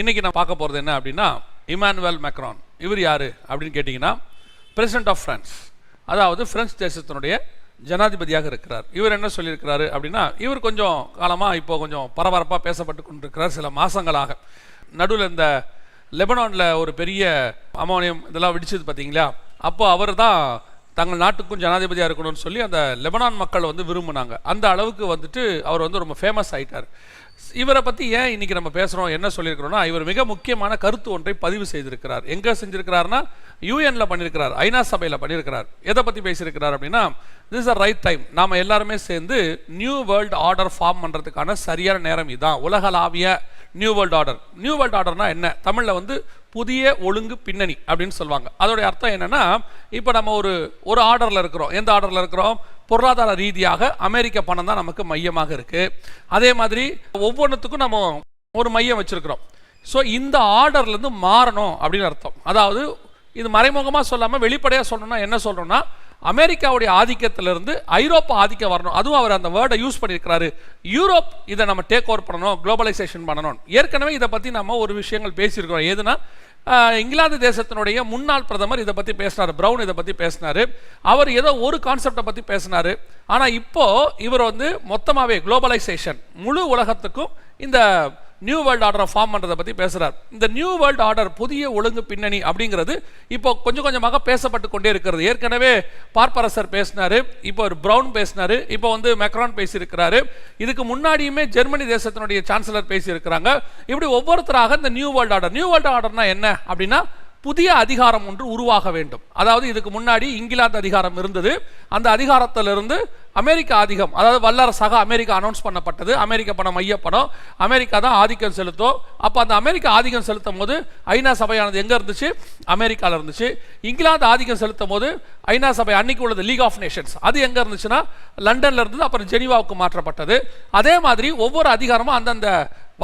இன்னைக்கு நான் பார்க்க போகிறது என்ன அப்படின்னா இமானுவல் மேக்ரான். இவர் யார் அப்படின்னு கேட்டிங்கன்னா பிரசிடென்ட் ஆஃப் ஃப்ரான்ஸ் அதாவது பிரெஞ்சு தேசத்தினுடைய ஜனாதிபதியாக இருக்கிறார். இவர் என்ன சொல்லியிருக்கிறாரு அப்படின்னா இவர் கொஞ்சம் காலமாக இப்போ கொஞ்சம் பரபரப்பாக பேசப்பட்டு கொண்டிருக்கிறார் சில மாதங்களாக நடுவில் இந்த லெபனானில் ஒரு பெரிய அமோனியம் இதெல்லாம் வெடிச்சது பார்த்தீங்களா அப்போ அவர் தான் தங்கள் நாட்டுக்கும் ஜனாதிபதியாக இருக்கணும்னு சொல்லி அந்த லெபனான் மக்கள் வந்து விரும்பினாங்க. அந்த அளவுக்கு வந்துட்டு அவர் வந்து ரொம்ப ஃபேமஸ் ஆகிட்டார் இவரை பற்றி ஏன் இன்னைக்கு நம்ம பேசுகிறோம் என்ன சொல்லியிருக்கிறோம்னா இவர் மிக முக்கியமான கருத்து ஒன்றை பதிவு செய்திருக்கிறார். எங்கே செஞ்சுருக்கிறார்னா யூஎன்ல பண்ணியிருக்கிறார் ஐநா சபையில் பண்ணியிருக்கிறார் எதை பற்றி பேசியிருக்கிறார் அப்படின்னா திஸ் அ ரைட் டைம் நாம் எல்லாருமே சேர்ந்து நியூ வேர்ல்டு ஆர்டர் ஃபார்ம் பண்ணுறதுக்கான சரியான நேரம் இதுதான் உலகளாவிய new world order new world ஆர்டர்னா என்ன? தமிழில் வந்து புதிய ஒழுங்கு பின்னணி அப்படின்னு சொல்லுவாங்க. அதோடைய அர்த்தம் என்னன்னா இப்போ நம்ம ஒரு ஒரு ஆர்டரில் இருக்கிறோம். எந்த ஆர்டரில் இருக்கிறோம்? பொருளாதார ரீதியாக அமெரிக்க பணம் தான் நமக்கு மையமாக இருக்குது அதே மாதிரி ஒவ்வொன்றுத்துக்கும் நம்ம ஒரு மையம் வச்சுருக்கிறோம். ஸோ இந்த ஆர்டர்லேருந்து மாறணும் அப்படின்னு அர்த்தம். அதாவது இது மறைமுகமாக சொல்லாமல் வெளிப்படையாக சொல்லணும்னா என்ன சொல்கிறோம்னா அமெரிக்காவுடைய ஆதிக்கத்திலிருந்து ஐரோப்பா ஆதிக்கம் வரணும். அதுவும் அவர் அந்த வேர்டை யூஸ் பண்ணியிருக்கிறாரு. யூரோப் இதை நம்ம டேக் ஓவர் பண்ணணும் குளோபலைசேஷன் பண்ணணும். ஏற்கனவே இதை பற்றி நம்ம ஒரு விஷயங்கள் பேசியிருக்கிறோம். எதுனா இங்கிலாந்து தேசத்தினுடைய முன்னாள் பிரதமர் இதை பற்றி பேசினார் பிரவுன் இதை பற்றி பேசினார். அவர் ஏதோ ஒரு கான்செப்டை பற்றி பேசினார். ஆனால் இப்போது இவர் வந்து மொத்தமாகவே குளோபலைசேஷன் முழு உலகத்துக்கும் இந்த நியூ வேர்ல்டு ஆர்டரை ஃபார்ம் பண்ணுறதை பற்றி பேசுகிறார் இந்த நியூ வேர்ல்டு ஆர்டர் புதிய ஒழுங்கு பின்னணி அப்படிங்கிறது இப்போ கொஞ்சம் கொஞ்சமாக பேசப்பட்டு கொண்டே இருக்கிறது. ஏற்கனவே பார்ப்பரசர் பேசினார் இப்போ ஒரு ப்ரௌன் பேசினார் இப்போ வந்து மெக்ரான் பேசியிருக்கிறாரு. இதுக்கு முன்னாடியுமே ஜெர்மனி தேசத்தினுடைய சான்சலர் பேசியிருக்கிறாங்க. இப்படி ஒவ்வொருத்தராக இந்த new world order new world ஆர்டர்னா என்ன அப்படின்னா புதிய அதிகாரம் ஒன்று உருவாக வேண்டும். அதாவது இதுக்கு முன்னாடி இங்கிலாந்து அதிகாரம் இருந்தது. அந்த அதிகாரத்திலிருந்து அமெரிக்கா ஆதிக்கம் அதாவது வல்லரசாக அமெரிக்கா அனௌன்ஸ் பண்ணப்பட்டது. அமெரிக்க பணம் மையப்படம் அமெரிக்கா தான் ஆதிக்கம் செலுத்தும். அப்போ அந்த அமெரிக்கா ஆதிக்கம் செலுத்தும் போது ஐநா சபையானது எங்கே இருந்துச்சு? அமெரிக்காவில் இருந்துச்சு. இங்கிலாந்து ஆதிக்கம் செலுத்தும் போது ஐநா சபை அன்னைக்கு உள்ளது லீக் ஆஃப் நேஷன்ஸ் அது எங்கே இருந்துச்சுன்னா லண்டனில் இருந்தது அப்புறம் ஜெனீவாவுக்கு மாற்றப்பட்டது. அதே மாதிரி ஒவ்வொரு அதிகாரமும் அந்தந்த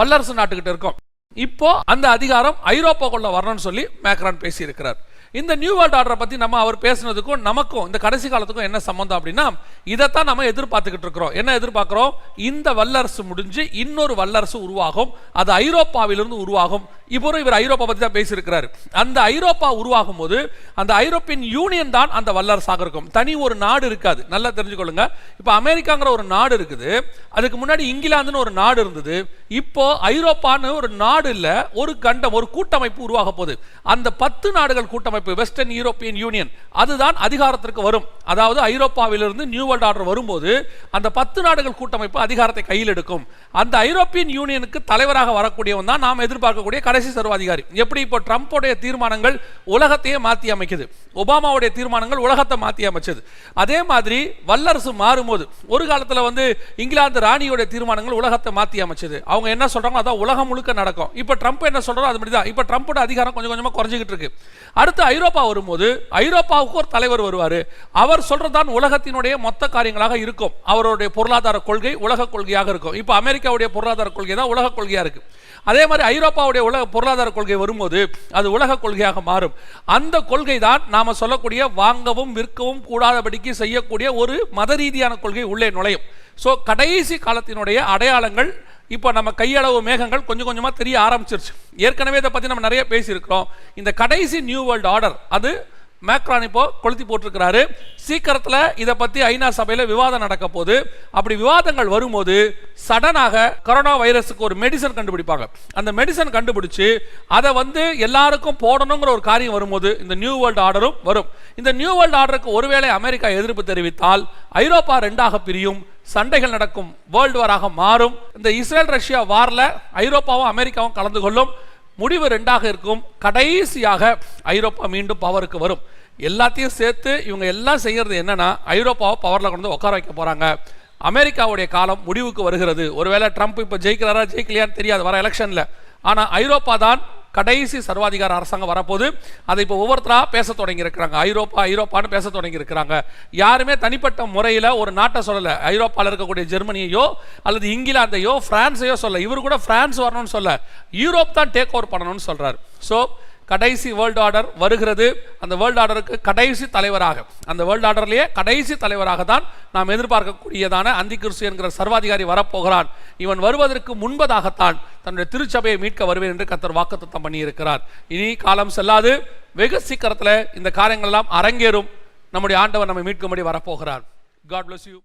வல்லரசு நாட்டுக்கிட்ட இருக்கும். இப்போ அந்த அதிகாரம் ஐரோப்பாக்குள்ள வரணும்னு சொல்லி மேக்ரான் பேசியிருக்கிறார். இந்த நியூ வேர்ல்ட் ஆர்டரை பற்றி நம்ம அவர் பேசுனதுக்கும் நமக்கும் இந்த கடைசி காலத்துக்கும் என்ன சம்மந்தம் அப்படின்னா இதைத்தான் நம்ம எதிர்பார்த்துக்கிட்டு இருக்கிறோம். என்ன எதிர்பார்க்குறோம்? இந்த வல்லரசு முடிஞ்சு இன்னொரு வல்லரசு உருவாகும். அது ஐரோப்பாவிலிருந்து உருவாகும். இப்போ இவர் ஐரோப்பா பற்றி தான் பேசியிருக்கிறார். அந்த ஐரோப்பா உருவாகும் போது அந்த ஐரோப்பியன் யூனியன் தான் அந்த வல்லரசாக இருக்கும். தனி ஒரு நாடு இருக்காது. நல்லா தெரிஞ்சுக்கொள்ளுங்க. இப்போ அமெரிக்காங்கிற ஒரு நாடு இருக்குது. அதுக்கு முன்னாடி இங்கிலாந்துன்னு ஒரு நாடு இருந்தது. இப்போ ஐரோப்பான்னு ஒரு நாடு இல்லை ஒரு கண்டம் ஒரு கூட்டமைப்பு உருவாக போகுது. அந்த பத்து நாடுகள் கூட்டமைப்பு வெஸ்டர்ன் யூரோப்பியன் யூனியன் அதுதான் அதிகாரத்திற்கு வரும். அதாவது ஐரோப்பாவிலிருந்து நியூ வேர்ல்ட் ஆர்டர் வரும்போது அந்த பத்து நாடுகள் கூட்டமைப்பு அதிகாரத்தை கையில் எடுக்கும். அந்த ஐரோப்பியன் யூனியனுக்கு தலைவராக வரக்கூடியவன் தான் நாம் எதிர்பார்க்கக்கூடிய கடைசி சர்வாதிகாரி. எப்படி இப்போ ட்ரம்ப்போடைய தீர்மானங்கள் உலகத்தையே மாற்றி அமைக்குது? ஒபாமாவுடைய தீர்மானங்கள் உலகத்தை மாற்றி அமைச்சது. அதே மாதிரி வல்லரசு மாறும்போது ஒரு காலத்தில் வந்து இங்கிலாந்து ராணியோடைய தீர்மானங்கள் உலகத்தை மாற்றி அமைச்சது. அவங்க என்ன சொல்கிறாங்களோ அதான் உலகம் முழுக்க நடக்கும். இப்போ ட்ரம்ப் என்ன சொல்கிறோம் அது மாதிரி தான் இப்போ ட்ரம்ப்போட அதிகாரம் கொஞ்சம் கொஞ்சமாக குறைஞ்சிக்கிட்டு இருக்கு. அடுத்து ஐரோப்பா வரும்போது ஐரோப்பாவுக்கு ஒரு தலைவர் வருவார். அவர் சொல்றதுதான் உலகத்தினுடைய மொத்த காரியங்களாக இருக்கும். அவருடைய பொருளாதார கொள்கை உலக கொள்கையாக இருக்கும். இப்போ அமெரிக்காவுடைய பொருளாதார கொள்கை தான் உலக கொள்கையாக இருக்குது அதே மாதிரி ஐரோப்பாவுடைய உலக பொருளாதார கொள்கை வரும்போது அது உலக கொள்கையாக மாறும். அந்த கொள்கை தான் நாம் சொல்லக்கூடிய வாங்கவும் விற்கவும் கூடாதபடிக்கு செய்யக்கூடிய ஒரு மத ரீதியான கொள்கை உள்ளே நுழையும். ஸோ கடைசி காலத்தினுடைய அடையாளங்கள் இப்போ நம்ம கையளவு மேகங்கள் கொஞ்சம் கொஞ்சமாக தெரிய ஆரம்பிச்சிருச்சு. ஏற்கனவே இதை பற்றி நம்ம நிறைய பேசியிருக்கிறோம். இந்த கடைசி நியூ வேர்ல்டு ஆர்டர் அது மேக்ரான் இப்போ கொளுத்தி போட்டிருக்கிறாரு. சீக்கிரத்தில் இதை பற்றி ஐநா சபையில் விவாதம் நடக்க போது அப்படி விவாதங்கள் வரும்போது சடனாக கொரோனா வைரஸுக்கு ஒரு மெடிசன் கண்டுபிடிப்பாங்க. அந்த மெடிசன் கண்டுபிடிச்சு அதை வந்து எல்லாருக்கும் போடணுங்கிற ஒரு காரியம் வரும்போது இந்த நியூ வேர்ல்டு ஆர்டரும் வரும். இந்த நியூ வேர்ல்டு ஆர்டருக்கு ஒருவேளை அமெரிக்கா எதிர்ப்பு தெரிவித்தால் ஐரோப்பா ரெண்டாக பிரியும் சண்டைகள் நடக்கும் வேர்ல்டு வாராக மாறும். இந்த இஸ்ரேல் ரஷ்யா வாரில் ஐரோப்பாவும் அமெரிக்காவும் கலந்து கொள்ளும். முடிவு ரெண்டாக இருக்கும். கடைசியாக ஐரோப்பா மீண்டும் பவருக்கு வரும். எல்லாத்தையும் சேர்த்து இவங்க எல்லாம் செய்கிறது என்னென்னா ஐரோப்பாவை பவரில் கொண்டு வந்து உட்கார வைக்க போகிறாங்க அமெரிக்காவுடைய காலம் முடிவுக்கு வருகிறது. ஒருவேளை ட்ரம்ப் இப்போ ஜெயிக்கிறாரா ஜெயிக்கலையான்னு தெரியாது வர எலெக்ஷனில் ஆனால் ஐரோப்பா தான் கடைசி சர்வாதிகார அரசாங்கம் வரப்போது அதை இப்போ ஒவ்வொருத்தராக பேச தொடங்கி இருக்கிறாங்க ஐரோப்பா ஐரோப்பான்னு பேச தொடங்கி இருக்கிறாங்க யாருமே தனிப்பட்ட முறையில் ஒரு நாட்டை சொல்லலை. ஐரோப்பாவில் இருக்கக்கூடிய ஜெர்மனியையோ அல்லது இங்கிலாந்தையோ ஃப்ரான்ஸையோ சொல்ல இவர் கூட ஃப்ரான்ஸ் வரணும்னு சொல்ல. யூரோப் தான் டேக் ஓவர் பண்ணணும்னு சொல்கிறார் ஸோ கடைசி வேர்ல்டு ஆர்டர் வருகிறது. அந்த வேர்ல்டு ஆர்டருக்கு கடைசி தலைவராக அந்த வேர்ல்டு ஆர்டர்லேயே கடைசி தலைவராக தான் நாம் எதிர்பார்க்கக்கூடியதான அந்தி என்கிற சர்வாதிகாரி வரப்போகிறான். இவன் வருவதற்கு முன்பதாகத்தான் தன்னுடைய திருச்சபையை மீட்க வருவேன் என்று கத்தர் வாக்குத்தத்தம் பண்ணியிருக்கிறார். இனி காலம் செல்லாது. வெகு சீக்கிரத்தில் இந்த காரியங்கள் எல்லாம் அரங்கேறும். நம்முடைய ஆண்டவர் நம்மை மீட்கும்படி வரப்போகிறார். God bless you